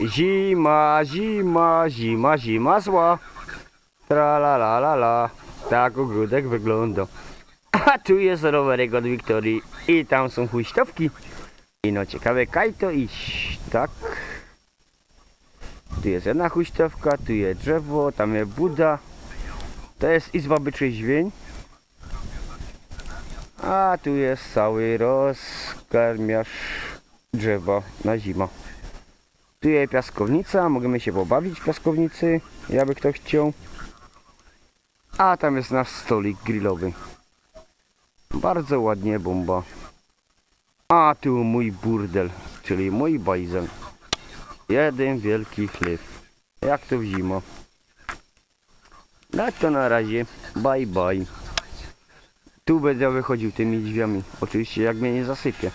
Zima, zima, zima, zima zła. Tra la la la la. Tak ogródek wygląda. A tu jest rowerek od Wiktorii i tam są huśtawki. I no ciekawe kaj to iść, tak? Tu jest jedna huśtawka, tu jest drzewo, tam jest Buda. To jest izba wytrzeźwień. A tu jest cały rozkarmiarz drzewa na zimę. Tu jest piaskownica, możemy się pobawić w piaskownicy, jakby kto chciał. A tam jest nasz stolik grillowy. Bardzo ładnie bomba. A tu mój burdel, czyli mój bajzel. Jeden wielki chleb. Jak to w zimę. No to na razie. Bye bye. Tu będę wychodził tymi drzwiami. Oczywiście jak mnie nie zasypie.